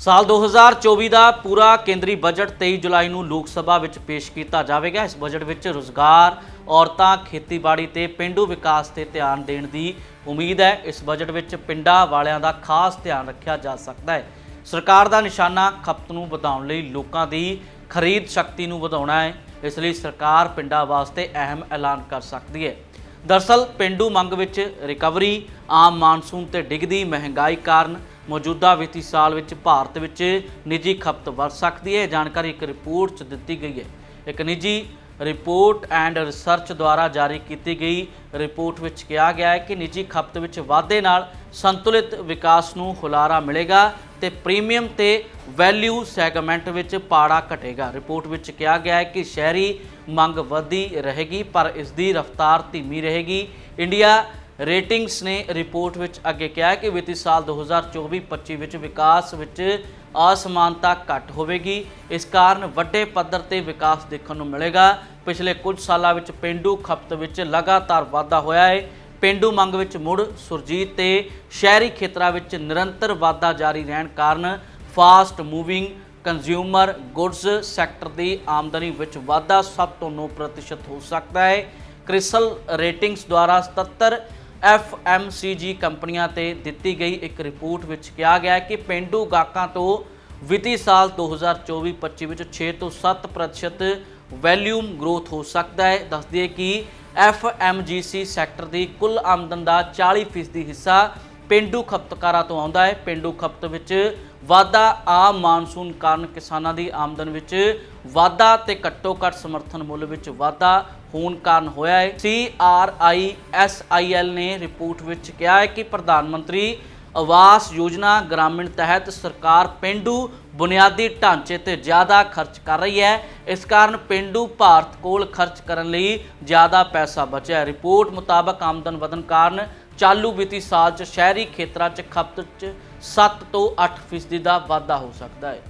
ਸਾਲ 2024 ਦਾ ਪੂਰਾ ਕੇਂਦਰੀ ਬਜਟ 23 ਜੁਲਾਈ ਨੂੰ ਲੋਕ ਸਭਾ ਵਿੱਚ ਪੇਸ਼ ਕੀਤਾ ਜਾਵੇਗਾ। ਇਸ ਬਜਟ ਵਿੱਚ ਰੋਜ਼ਗਾਰ, ਔਰਤਾਂ, ਖੇਤੀਬਾੜੀ ਤੇ ਪਿੰਡੂ ਵਿਕਾਸ ਤੇ ਧਿਆਨ ਦੇਣ ਦੀ ਉਮੀਦ ਹੈ। ਇਸ ਬਜਟ ਵਿੱਚ ਪਿੰਡਾਂ ਵਾਲਿਆਂ ਦਾ ਖਾਸ ਧਿਆਨ ਰੱਖਿਆ ਜਾ ਸਕਦਾ ਹੈ। ਸਰਕਾਰ ਦਾ ਨਿਸ਼ਾਨਾ ਖਪਤ ਨੂੰ ਵਧਾਉਣ ਲਈ ਲੋਕਾਂ ਦੀ ਖਰੀਦ ਸ਼ਕਤੀ ਨੂੰ ਵਧਾਉਣਾ ਹੈ। ਇਸ ਲਈ ਸਰਕਾਰ ਪਿੰਡਾਂ ਵਾਸਤੇ ਅਹਿਮ ਐਲਾਨ ਕਰ ਸਕਦੀ ਹੈ। ਦਰਸਲ, ਪਿੰਡੂ ਮੰਗ ਵਿੱਚ ਰਿਕਵਰੀ, ਆਮ ਮਾਨਸੂਨ ਤੇ ਡਿੱਗਦੀ ਮਹਿੰਗਾਈ ਕਾਰਨ ਮੌਜੂਦਾ ਵਿੱਤੀ ਸਾਲ ਵਿੱਚ ਭਾਰਤ ਵਿੱਚ ਨਿੱਜੀ ਖਪਤ ਵੱਧ ਸਕਦੀ ਹੈ। ਇਹ ਜਾਣਕਾਰੀ ਇੱਕ ਰਿਪੋਰਟ 'ਚ ਦਿੱਤੀ ਗਈ ਹੈ। ਇੱਕ ਨਿੱਜੀ ਰਿਪੋਰਟ ਐਂਡ ਰਿਸਰਚ ਦੁਆਰਾ ਜਾਰੀ ਕੀਤੀ ਗਈ ਰਿਪੋਰਟ ਵਿੱਚ ਕਿਹਾ ਗਿਆ ਹੈ ਕਿ ਨਿੱਜੀ ਖਪਤ ਵਿੱਚ ਵਾਧੇ ਨਾਲ ਸੰਤੁਲਿਤ ਵਿਕਾਸ ਨੂੰ ਹੁਲਾਰਾ ਮਿਲੇਗਾ ਤੇ ਪ੍ਰੀਮੀਅਮ ਤੇ ਵੈਲਿਊ ਸੈਗਮੈਂਟ ਵਿੱਚ ਪਾੜਾ ਘਟੇਗਾ। ਰਿਪੋਰਟ ਵਿੱਚ ਕਿਹਾ ਗਿਆ ਹੈ ਕਿ ਸ਼ਹਿਰੀ ਮੰਗ ਵਧਦੀ ਰਹੇਗੀ, ਪਰ ਇਸ ਦੀ ਰਫ਼ਤਾਰ ਧੀਮੀ ਰਹੇਗੀ। ਇੰਡੀਆ ਰੇਟਿੰਗਸ ਨੇ ਰਿਪੋਰਟ ਵਿੱਚ ਅੱਗੇ ਕਿਹਾ ਕਿ ਵਿੱਤੀ ਸਾਲ 2024-25 ਵਿੱਚ ਵਿਕਾਸ ਵਿੱਚ ਅਸਮਾਨਤਾ ਘੱਟ ਹੋਵੇਗੀ। ਇਸ ਕਾਰਨ ਵੱਡੇ ਪੱਧਰ ਤੇ ਵਿਕਾਸ ਦੇਖਣ ਨੂੰ ਮਿਲੇਗਾ। ਪਿਛਲੇ ਕੁਝ ਸਾਲਾਂ ਵਿੱਚ ਪਿੰਡੂ ਖਪਤ ਵਿੱਚ ਲਗਾਤਾਰ ਵਾਧਾ ਹੋਇਆ ਹੈ। ਪਿੰਡੂ ਮੰਗ ਵਿੱਚ ਮੁੜ ਸੁਰਜੀਤ ਤੇ ਸ਼ਹਿਰੀ ਖੇਤਰਾਂ ਵਿੱਚ ਨਿਰੰਤਰ ਵਾਧਾ ਜਾਰੀ ਰਹਿਣ ਕਾਰਨ fast moving, consumer goods sector ਦੀ ਆਮਦਨੀ ਵਿੱਚ ਵਾਧਾ ਸਭ ਤੋਂ 9% ਹੋ ਸਕਦਾ ਹੈ। ਕ੍ਰਿਸਲ ਰੇਟਿੰਗਸ ਦੁਆਰਾ 77 FMCG ਕੰਪਨੀਆਂ ਤੇ ਦਿੱਤੀ ਗਈ ਇੱਕ ਰਿਪੋਰਟ ਵਿੱਚ ਕਿਹਾ ਗਿਆ ਕਿ ਪਿੰਡੂ ਗਾਹਕਾਂ ਤੋਂ ਵਿੱਤੀ ਸਾਲ 2024-25 ਵਿੱਚ 6 ਤੋਂ 7% ਵੈਲਿਊਮ ਗਰੋਥ ਹੋ ਸਕਦਾ ਹੈ। ਦੱਸਦੀ ਹੈ ਕਿ FMGC ਸੈਕਟਰ ਦੀ ਕੁੱਲ ਆਮਦਨ ਦਾ 40% ਹਿੱਸਾ ਪਿੰਡੂ ਖਪਤਕਾਰਾਂ ਤੋਂ ਆਉਂਦਾ ਹੈ। ਪਿੰਡੂ ਖਪਤ ਵਿੱਚ ਵਾਧਾ ਆਮ ਮਾਨਸੂਨ ਕਾਰਨ ਕਿਸਾਨਾਂ ਦੀ ਆਮਦਨ ਵਿੱਚ ਵਾਧਾ ਤੇ ਘੱਟੋ ਘੱਟ ਸਮਰਥਨ ਮੁੱਲ ਵਿੱਚ ਵਾਧਾ ਹੋਣ ਕਾਰਨ ਹੋਇਆ ਹੈ। CRISIL ਨੇ ਰਿਪੋਰਟ ਵਿੱਚ ਕਿਹਾ ਹੈ ਕਿ ਪ੍ਰਧਾਨ ਮੰਤਰੀ ਆਵਾਸ ਯੋਜਨਾ ਗ੍ਰਾਮੀਣ ਤਹਿਤ ਸਰਕਾਰ ਪਿੰਡੂ ਬੁਨਿਆਦੀ ਢਾਂਚੇ ਤੇ ਜ਼ਿਆਦਾ ਖਰਚ ਕਰ ਰਹੀ ਹੈ। ਇਸ ਕਾਰਨ ਪਿੰਡੂ ਭਾਰਤ ਕੋਲ ਖਰਚ ਕਰਨ ਲਈ ਜ਼ਿਆਦਾ ਪੈਸਾ ਬਚਿਆ ਰਿਪੋਰਟ ਮੁਤਾਬਕ ਆਮਦਨ ਵਧਣ ਕਾਰਨ ਚਾਲੂ ਵਿੱਤੀ ਸਾਲ 'ਚ ਸ਼ਹਿਰੀ ਖੇਤਰਾਂ 'ਚ ਖਪਤ 'ਚ 7 ਤੋਂ 8 ਫੀਸਦੀ ਦਾ ਵਾਧਾ ਹੋ ਸਕਦਾ ਹੈ।